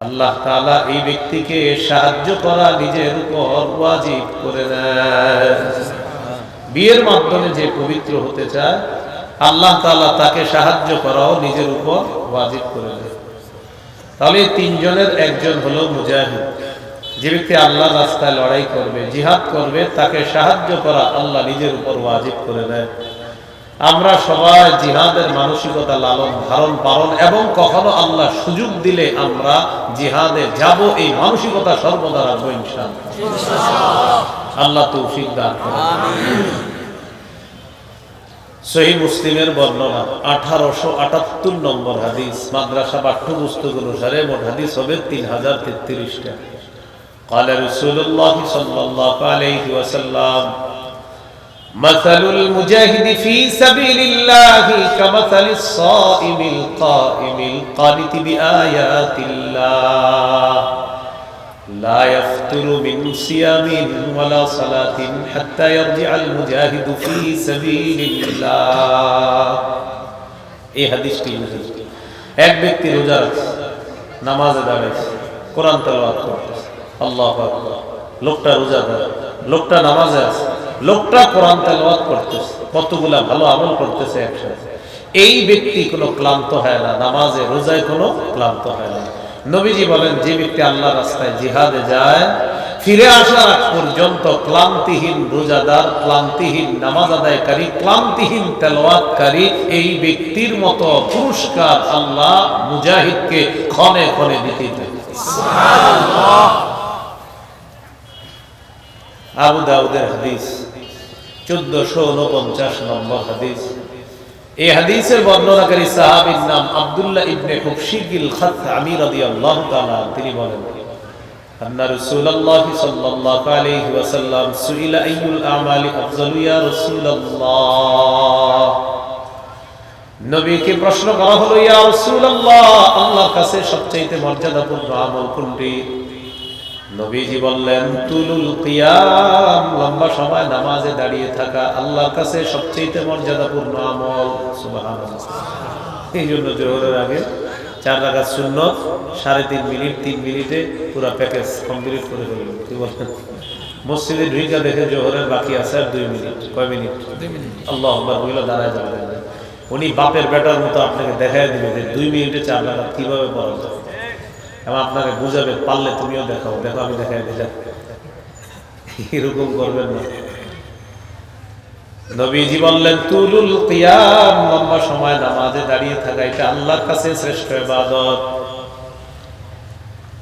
আল্লাহ তালা এই ব্যক্তিকে সাহায্য করা নিজের উপর ওয়াজিব করে দেয় বিয়ের মাধ্যমে যে পবিত্র হতে চায়, আল্লাহ তালা তাকে সাহায্য করাও নিজের উপর ওয়াজিব করে দেয় তাহলে তিনজনের একজন হলো মুজাহিদ। যে ব্যক্তি আল্লাহ রাস্তায় লড়াই করবে, জিহাদ করবে, তাকে সাহায্য করা আল্লাহ নিজের উপর ওয়াজিব করে দেয় আমরা সবাই জিহাদের মানসিকতা লালন ধারণ পালন এবং কখনো আল্লাহ সুযোগ দিলে আমরা জিহাদে যাব এই মানসিকতা সর্বদা রাখবো ইনশাআল্লাহ আল্লাহ তৌফিক দান করেন সহি মুসলিমের বর্ণনা আঠারোশো আটাত্তর নম্বর হাদিস মাদ্রাসা পাঠ্যপুস্তক অনুসারে মোট হাদিস হবে তিন হাজার তেত্রিশটা قال رسول الله صلى الله عليه وسلم مثل المجاهد في سبيل الله كمثل الصائم القائم القانت بآيات الله لا يفتر من صيام ولا صلاة حتى يرجع المجاهد في سبيل الله এই হাদিসটি বুঝি এক ব্যক্তি রোজা রাখছে নামাজে দাঁড়াইছে কোরআন তেলাওয়াত করতেছে আল্লাহ আকবার লোকটা রোজা ধরে লোকটা নামাজে আছে লোকটা কোরআন তেলাওয়াত করতেছে কতগুলা ভালো আমল করতেছে একসাথে। এই ব্যক্তি কোনো ক্লান্ত হয় না নামাজে রোজায় কোনো ক্লান্ত হয় না। নবীজি বলেন যে ব্যক্তি আল্লাহ রাস্তায় জিহাদে যায় ফিরে আসার আগ পর্যন্ত ক্লান্তিহীন রোজাদার ক্লান্তিহীন নামাজ আদায়কারী ক্লান্তিহীন তেলাওয়াতকারী এই ব্যক্তির মতো পুরস্কার আল্লাহ মুজাহিদকে ক্ষণে ক্ষণে দিতে আবু দাউদের হাদিস। চোদ্দশো উনপঞ্চাশ নম্বর হাদিস এই হাদিসের বর্ণনাকারী সাহাবীর নাম আব্দুল্লাহ ইবনে হুকশিকিল খাতআমি রাদিয়াল্লাহু তাআলা তিনি বলেন أن رسول الله صلى الله عليه وسلم سئل أي الأعمال أفضل يا رسول الله নবীকে প্রশ্ন করা হলো ইয়া রাসূলুল্লাহ আল্লাহর কাছে সবচেয়ে মর্যাদাপূর্ণ আমল কোনটি নবীজি বললেন তুলুল কিয়াম লম্বা সময় নামাজে দাঁড়িয়ে থাকা আল্লাহর কাছে সবচেয়ে মর্যাদাপূর্ণ আমল। সুবহানাল্লাহ। এই জন্য জোহরের আগে চার রাখা শূন্য সাড়ে তিন মিনিট তিন মিনিটে পুরো প্যাকেজ কমপ্লিট করে ফেলল কি বলেন? মসজিদে ঢুইকা দেখে জোহরের বাকি আছে আর দুই মিনিট। কয় মিনিট? আল্লাহ বইলা দাঁড়ায় যাবে। উনি বাপের বেটার মতো আপনাকে দেখায় দিবে যে দুই মিনিটে চার রাখা কীভাবে পড়া যায় এবং আপনাকে বুঝাবে, পারলে তুমিও দেখাও, দেখো, আমি দেখাই দিলাম। এরকম করবেন না। নবীজি বললেন, তুলুল কিয়াম লম্বা সময় নামাজে দাঁড়িয়ে থাকা, এটা আল্লাহর কাছে শ্রেষ্ঠ ইবাদত।